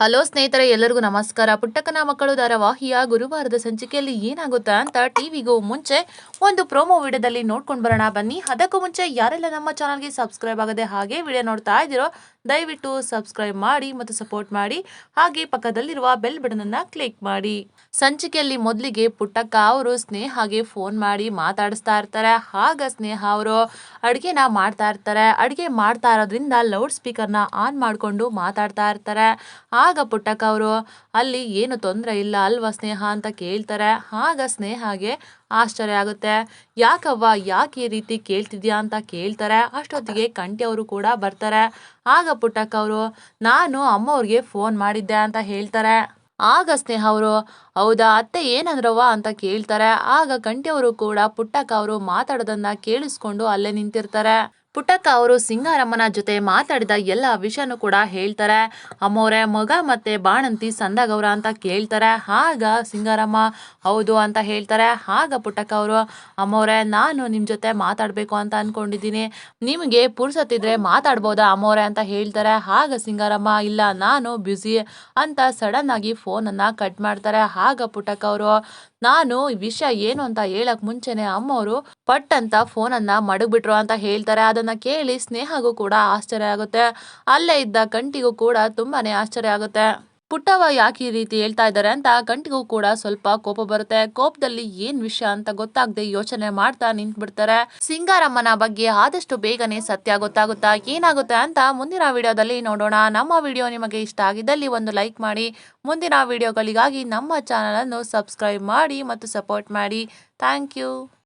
Hello ಸ್ನೇಹಿತರೆ, ಎಲ್ಲರಿಗೂ ನಮಸ್ಕಾರ. ಪುಟ್ಟಕ್ಕನ ಮಕ್ಕಳು ಧಾರಾವಾಹಿಯ ಗುರುವಾರದ ಸಂಚಿಕೆಯಲ್ಲಿ ಏನಾಗುತ್ತೆ ಅಂತ ಟಿವಿಗೂ ಮುಂಚೆ ಒಂದು ಪ್ರೋಮೋ ವಿಡಿಯೋದಲ್ಲಿ ನೋಡ್ಕೊಂಡು ಬರೋಣ. ಬನ್ನಿ, ಅದಕ್ಕೂ ಮುಂಚೆ ಯಾರೆಲ್ಲ ನಮ್ಮ ಚಾನಲ್ಗೆ ಸಬ್ಸ್ಕ್ರೈಬ್ ಆಗದೆ ಹಾಗೆ ವಿಡಿಯೋ ನೋಡ್ತಾ ಇದ್ದೀರೋ ದಯವಿಟ್ಟು ಸಬ್ಸ್ಕ್ರೈಬ್ ಮಾಡಿ ಮತ್ತು ಸಪೋರ್ಟ್ ಮಾಡಿ. ಹಾಗೆ ಪಕ್ಕದಲ್ಲಿರುವ ಬೆಲ್ ಬಟನ್ ಅನ್ನ ಕ್ಲಿಕ್ ಮಾಡಿ. ಸಂಚಿಕೆಯಲ್ಲಿ ಮೊದಲಿಗೆ ಪುಟ್ಟಕ್ಕ ಅವರು ಸ್ನೇಹಾಗೆ ಫೋನ್ ಮಾಡಿ ಮಾತಾಡಿಸ್ತಾ ಇರ್ತಾರೆ. ಆಗ ಸ್ನೇಹ ಅವರು ಅಡುಗೆನ ಮಾಡ್ತಾ ಇರ್ತಾರೆ. ಅಡುಗೆ ಮಾಡ್ತಾ ಇರೋದ್ರಿಂದ ಲೌಡ್ ಸ್ಪೀಕರ್ನ ಆನ್ ಮಾಡಿಕೊಂಡು ಮಾತಾಡ್ತಾ ಇರ್ತಾರೆ. ಆಗ ಪುಟ್ಟಕ್ಕ ಅವರು, ಅಲ್ಲಿ ಏನು ತೊಂದರೆ ಇಲ್ಲ ಅಲ್ವಾ ಸ್ನೇಹ? ಅಂತ ಕೇಳ್ತಾರೆ. ಆಗ ಸ್ನೇಹಗೆ ಆಶ್ಚರ್ಯ ಆಗುತ್ತೆ. ಯಾಕವ್ವ, ಯಾಕೆ ಈ ರೀತಿ ಕೇಳ್ತಿದ್ಯಾ? ಅಂತ ಕೇಳ್ತಾರೆ. ಅಷ್ಟೊತ್ತಿಗೆ ಕಂಟಿ ಅವರು ಕೂಡ ಬರ್ತಾರೆ. ಆಗ ಪುಟ್ಟಕ್ಕ ಅವರು, ನಾನು ಅಮ್ಮವ್ರಿಗೆ ಫೋನ್ ಮಾಡಿದ್ದೆ ಅಂತ ಹೇಳ್ತಾರೆ. ಆಗ ಸ್ನೇಹ ಅವರು, ಹೌದಾ, ಅತ್ತೆ ಏನಂದ್ರವ್ವ ಅಂತ ಕೇಳ್ತಾರೆ. ಆಗ ಅವರು ಕೂಡ ಪುಟ್ಟಕ್ಕ ಅವರು ಮಾತಾಡೋದನ್ನ ಕೇಳಿಸ್ಕೊಂಡು ಅಲ್ಲೇ ನಿಂತಿರ್ತಾರೆ. ಪುಟ್ಟಕ್ಕ ಅವರು ಸಿಂಗಾರಮ್ಮನ ಜೊತೆ ಮಾತಾಡಿದ ಎಲ್ಲ ವಿಷಯನೂ ಕೂಡ ಹೇಳ್ತಾರೆ. ಅಮ್ಮೋರೆ ಮಗ ಮತ್ತೆ ಬಾಣಂತಿ ಸಂದಗೌರ ಅಂತ ಕೇಳ್ತಾರೆ. ಆಗ ಸಿಂಗಾರಮ್ಮ ಹೌದು ಅಂತ ಹೇಳ್ತಾರೆ. ಆಗ ಪುಟ್ಟಕ್ಕ ಅವರು ಅಮ್ಮವ್ರೆ ನಾನು ನಿಮ್ಮ ಜೊತೆ ಮಾತಾಡಬೇಕು ಅಂತ ಅನ್ಕೊಂಡಿದ್ದೀನಿ. ನಿಮಗೆ ಪುರ್ಸತ್ತಿದ್ರೆ ಮಾತಾಡ್ಬೋದಾ ಅಮ್ಮೋರೆ? ಅಂತ ಹೇಳ್ತಾರೆ. ಆಗ ಸಿಂಗಾರಮ್ಮ, ಇಲ್ಲ, ನಾನು ಬ್ಯುಸಿ ಅಂತ ಸಡನ್ ಆಗಿ ಫೋನನ್ನು ಕಟ್ ಮಾಡ್ತಾರೆ. ಆಗ ಪುಟ್ಟಕ್ಕ ಅವರು, ನಾನು ವಿಷಯ ಏನು ಅಂತ ಹೇಳಕ್ ಮುಂಚೆನೆ ಅಮ್ಮವರು ಪಟ್ ಅಂತ ಫೋನನ್ನು ಮಡಗ್ಬಿಟ್ರು ಅಂತ ಹೇಳ್ತಾರೆ. ಅದನ್ನ ಕೇಳಿ ಸ್ನೇಹಗೂ ಕೂಡ ಆಶ್ಚರ್ಯ ಆಗುತ್ತೆ. ಅಲ್ಲೇ ಇದ್ದ ಕಂಟಿಗೂ ಕೂಡ ತುಂಬಾನೇ ಆಶ್ಚರ್ಯ ಆಗುತ್ತೆ. ಪುಟ್ಟವ ಯಾಕೆ ಈ ರೀತಿ ಹೇಳ್ತಾ ಇದ್ದಾರೆ ಅಂತ ಕಂಟಿಗೂ ಕೂಡ ಸ್ವಲ್ಪ ಕೋಪ ಬರುತ್ತೆ. ಕೋಪದಲ್ಲಿ ಏನ್ ವಿಷಯ ಅಂತ ಗೊತ್ತಾಗದೆ ಯೋಚನೆ ಮಾಡ್ತಾ ನಿಂತ್ಬಿಡ್ತಾರೆ. ಸಿಂಗಾರಮ್ಮನ ಬಗ್ಗೆ ಆದಷ್ಟು ಬೇಗನೆ ಸತ್ಯ ಗೊತ್ತಾಗುತ್ತಾ ಏನಾಗುತ್ತೆ ಅಂತ ಮುಂದಿನ ವಿಡಿಯೋದಲ್ಲಿ ನೋಡೋಣ. ನಮ್ಮ ವಿಡಿಯೋ ನಿಮಗೆ ಇಷ್ಟ ಆಗಿದ್ದಲ್ಲಿ ಒಂದು ಲೈಕ್ ಮಾಡಿ. ಮುಂದಿನ ವಿಡಿಯೋಗಳಿಗಾಗಿ ನಮ್ಮ ಚಾನಲನ್ನು ಸಬ್ಸ್ಕ್ರೈಬ್ ಮಾಡಿ ಮತ್ತು ಸಪೋರ್ಟ್ ಮಾಡಿ. Thank you.